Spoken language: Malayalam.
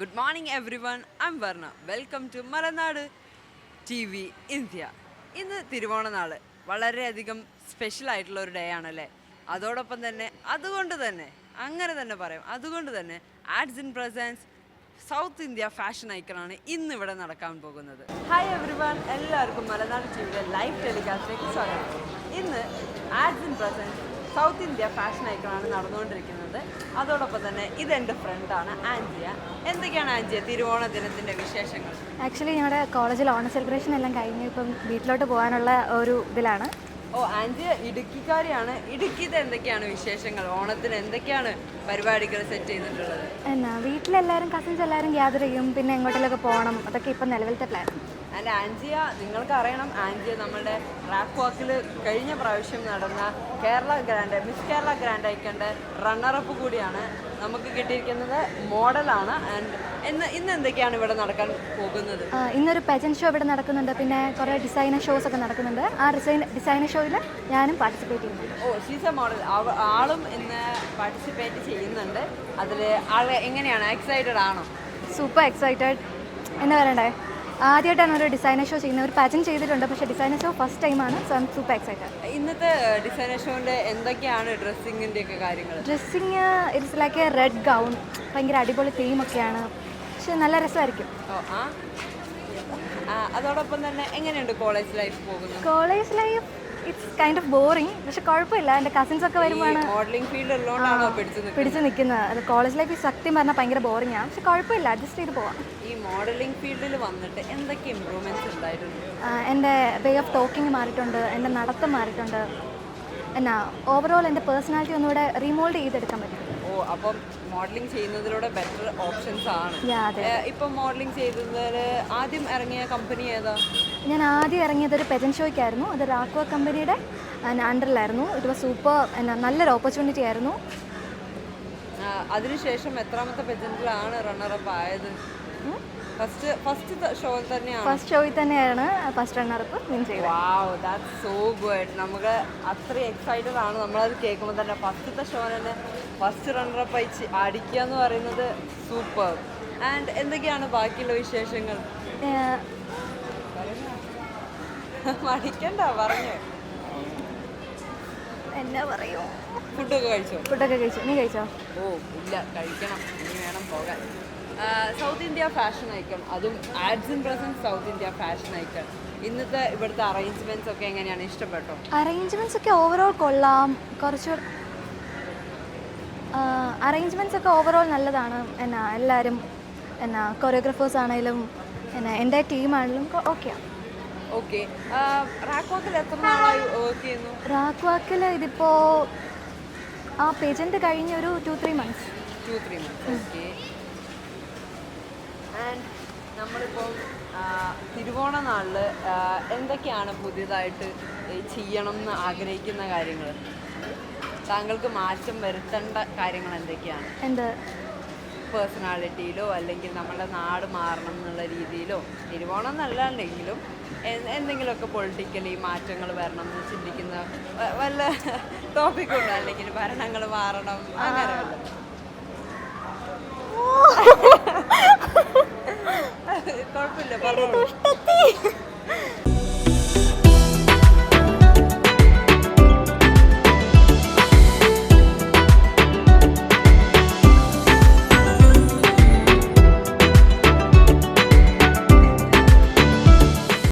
Good morning everyone I'm Varna welcome to Malanad TV V ഇന്ത്യ ഇന്ന് തിരുവോണനാൾ വളരെയധികം സ്പെഷ്യൽ ആയിട്ടുള്ള ഒരു ഡേ ആണല്ലേ? അതോടൊപ്പം തന്നെ അതുകൊണ്ട് തന്നെ അങ്ങനെ തന്നെ പറയാം. അതുകൊണ്ട് തന്നെ ads in presence south India fashion ഐക്കണാണ് ഇന്ന് ഇവിടെ നടക്കാൻ പോകുന്നത്. ഹായ് എവ്രി വൺ എല്ലാവർക്കും മലനാട് ടി വിയുടെ ലൈവ് ടെലികാസ്റ്റിലേക്ക് സ്വാഗതം. ഇന്ന് ads in presence south India fashion ഐക്കണാണ് നടന്നുകൊണ്ടിരിക്കുന്നത്. അതോടൊപ്പം തന്നെ ഇതെന്റെ ഫ്രണ്ടാണ് ആൻജിയ. എന്തൊക്കെയാണ് ആൻജിയ തിരുവോണ ദിനത്തിന്റെ വിശേഷങ്ങൾ? ആക്ച്വലി ഞങ്ങളുടെ കോളേജിൽ ഓണ സെലിബ്രേഷൻ എല്ലാം കഴിഞ്ഞ് ഇപ്പം വീട്ടിലോട്ട് പോകാനുള്ള ഒരു ഇതിലാണ്. ഓ ആൻജിയ ഇടുക്കിക്കാരിയാണ്. ഇടുക്കിയിൽ എന്തൊക്കെയാണ് വിശേഷങ്ങൾ? ഓണത്തിന് എന്തൊക്കെയാണ് പരിപാടികൾ സെറ്റ് ചെയ്തിട്ടുള്ളത്? എന്നാ വീട്ടിലെല്ലാവരും കസിൻസ് എല്ലാവരും ഗ്യാദർ ചെയ്യും പിന്നെ എങ്ങോട്ടെങ്കിലൊക്കെ പോകണം അതൊക്കെ ഇപ്പം നിലവിലത്തെ പ്ലാൻ ആൻഡ് ആൻജിയ നിങ്ങൾക്ക് അറിയണം ആൻജിയ നമ്മുടെ റാപ്പ് വാക്കിൽ കഴിഞ്ഞ പ്രാവശ്യം നടന്ന Kerala grand miss Kerala grand ഐക്കന്റെ runner up കൂടിയാണ് നമുക്ക് കിട്ടിയിരിക്കുന്നത് മോഡലാണ് ആൻഡ് ഇന്ന് ഇന്ന് എന്തൊക്കെയാണ് ഇവിടെ നടക്കാൻ പോകുന്നത്? ഇന്നൊരു പെജൻ ഷോ ഇവിടെ നടക്കുന്നുണ്ട്. പിന്നെ കുറേ ഡിസൈനർ ഷോസ് ഒക്കെ നടക്കുന്നുണ്ട്. ആ ഡിസൈൻ ഡിസൈനർ ഷോയിൽ ഞാനും പാർട്ടിസിപ്പേറ്റ് ചെയ്യുന്നുണ്ട്. ഓ ഷീസ് എ മോഡൽ ആളും ഇന്ന് പാർട്ടിസിപ്പേറ്റ് ചെയ്യുന്നുണ്ട്. അതിൽ ആൾ എങ്ങനെയാണ്? എക്സൈറ്റഡ് ആണോ? സൂപ്പർ എക്സൈറ്റഡ് എന്താ പറയണ്ടേ? ആദ്യമായിട്ടാണ് ഒരു ഡിസൈനർ ഷോ ചെയ്യുന്നത്. ഒരു പാറ്റേൺ ചെയ്തിട്ടുണ്ട് പക്ഷേ ഡിസൈനർ ഷോ ഫസ്റ്റ് ടൈമാണ് സോ ഐം സൂപ്പർ എക്സൈറ്റഡ് ഇന്നത്തെ ഡിസൈനർ ഷോന്റെ എന്തൊക്കെയാണ് ഡ്രസ്സിങ്ങിന്റെ ഒക്കെ കാര്യങ്ങൾ dressing it's like a red gown ഭയങ്കര അടിപൊളി തീമൊക്കെയാണ് പക്ഷെ നല്ല രസമായിരിക്കും. അതോടൊപ്പം തന്നെ എങ്ങനെയുണ്ട് കോളേജ് ലൈഫ് പോകുന്നത്? College life it's kind of boring പക്ഷെ കുഴപ്പമില്ല. എന്റെ കസിൻസ് ഒക്കെ വരുമ്പോഴാണ് മോഡലിംഗ് ഫീൽഡ് ഉള്ളതുകൊണ്ടാണോ പിടിച്ചു പിടിച്ച് നിൽക്കുന്നത് അത് കോളേജ് ലൈഫ് സത്യം പറഞ്ഞാൽ ഭയങ്കര ബോറിംഗ് ആണ് പക്ഷെ കുഴപ്പമില്ല. അഡ്ജസ്റ്റ് ചെയ്ത് പോവാം. ഈ മോഡലിംഗ് ഫീൽഡിൽ വന്നിട്ട് എന്തൊക്കെ ഇമ്പ്രൂവ്മെന്റ്സ് ഉണ്ടായിട്ടുണ്ട്? എന്റെ വേ ഓഫ് ടോക്കിംഗ് മാറിയിട്ടുണ്ട്. എന്റെ നടത്തം മാറിയിട്ടുണ്ട്. എന്നാ ഓവറോൾ എന്റെ പേഴ്സണാലിറ്റി ഒന്നുകൂടെ റീമോൾഡ് ചെയ്തെടുക്കാൻ പറ്റും. ഓ അപ്പം മോഡലിംഗ് ചെയ്യുന്നതിലൂടെ ബെറ്റർ ഓപ്ഷൻസ് ആണ്. ഇപ്പൊ മോഡലിംഗ് ചെയ്തതിൽ ആദ്യം ഇറങ്ങിയ കമ്പനി ഏതാ? ഞാൻ ആദ്യം ഇറങ്ങിയത് ഒരു പെജൻ ഷോയ്ക്കായിരുന്നു അത് റാക്കോ കമ്പനിയുടെ അണ്ടറിലായിരുന്നു. ഇറ്റ് വാസ് സൂപ്പർ എന്നാ നല്ലൊരു ഓപ്പർച്യൂണിറ്റി ആയിരുന്നു. അതിനുശേഷം എത്രാമത്തെ പെജന്റിലാണ് റണ്ണറപ്പ് ആയത്? ഫസ്റ്റ് ഫസ്റ്റ് ഷോ തന്നെയാണ്. ഫസ്റ്റ് ഷോയിൽ തന്നെയാണ് ഫസ്റ്റ് റണ്ണറപ്പ് വിൻ ചെയ്തത്. വാവ് ദാറ്റ് സോ ഗുഡ് നമുക്ക് അത്രയും എക്സൈറ്റഡ് ആണ്. നമ്മളത് കേൾക്കുമ്പോൾ തന്നെ ഫസ്റ്റത്തെ ഷോ തന്നെ ഫസ്റ്റ് റണ്ണറപ്പ് അയച്ച് അടിക്കുക എന്ന് പറയുന്നത് സൂപ്പർ ആൻഡ് എന്തൊക്കെയാണ് ബാക്കിയുള്ള വിശേഷങ്ങൾ? മടിക്കണ്ട പറഞ്ഞു. എന്നാ പറയൂ? ഫുഡൊക്കെ കഴിച്ചോ? ഫുഡൊക്കെ കഴിച്ചോ. നീ കഴിച്ചോ? ഓ ഇല്ല കഴിക്കണം. ഇനി വേണം പോകാൻ. സൗത്ത് ഇന്ത്യ ഫാഷൻ ഐക്കൺ അതും adds in presence south India fashion icon ഇന്നത്തെ ഇവിടുത്തെ അറേഞ്ച്മെന്റ്സ് ഒക്കെ എങ്ങനെയാണ്? ഇഷ്ടപ്പെട്ടോ? അറേഞ്ച്മെന്റ്സ് ഒക്കെ ഓവറോൾ കൊള്ളാം. കുറച്ച് അറേഞ്ച്മെന്റ്സ് ഒക്കെ ഓവറോൾ നല്ലതാണ്. എന്നാ എല്ലാവരും എന്നാ കൊറിയോഗ്രാഫേഴ്സ് ആണെങ്കിലും എന്നാ എന്റെ ടീമാണെങ്കിലും ഓക്കെയാണ് ഓക്കെ റാക്കോക്കിൽ എത്ര നാളായി വർക്ക് ചെയ്യുന്നു? റാക്വാക്കിൽ ഇതിപ്പോൾ ആ പേജന്റ് കഴിഞ്ഞ ഒരു two three months two three months okay and നമ്മളിപ്പോൾ തിരുവോണ നാളിൽ എന്തൊക്കെയാണ് പുതിയതായിട്ട് ചെയ്യണം എന്ന് ആഗ്രഹിക്കുന്ന കാര്യങ്ങൾ താങ്കൾക്ക് മാറ്റം വരുത്തേണ്ട കാര്യങ്ങൾ എന്തൊക്കെയാണ്? എന്ത്? പേഴ്സണാലിറ്റിയിലോ അല്ലെങ്കിൽ നമ്മുടെ നാട് മാറണം എന്നുള്ള രീതിയിലോ തിരുവോണം എന്നല്ലാണ്ടെങ്കിലും എന്തെങ്കിലുമൊക്കെ പൊളിറ്റിക്കലി മാറ്റങ്ങൾ വരണം എന്ന് ചിന്തിക്കുന്ന വല്ല ടോപ്പിക്കുണ്ടോ അല്ലെങ്കിൽ ഭരണങ്ങൾ മാറണം അങ്ങനെ കുഴപ്പമില്ല പറഞ്ഞു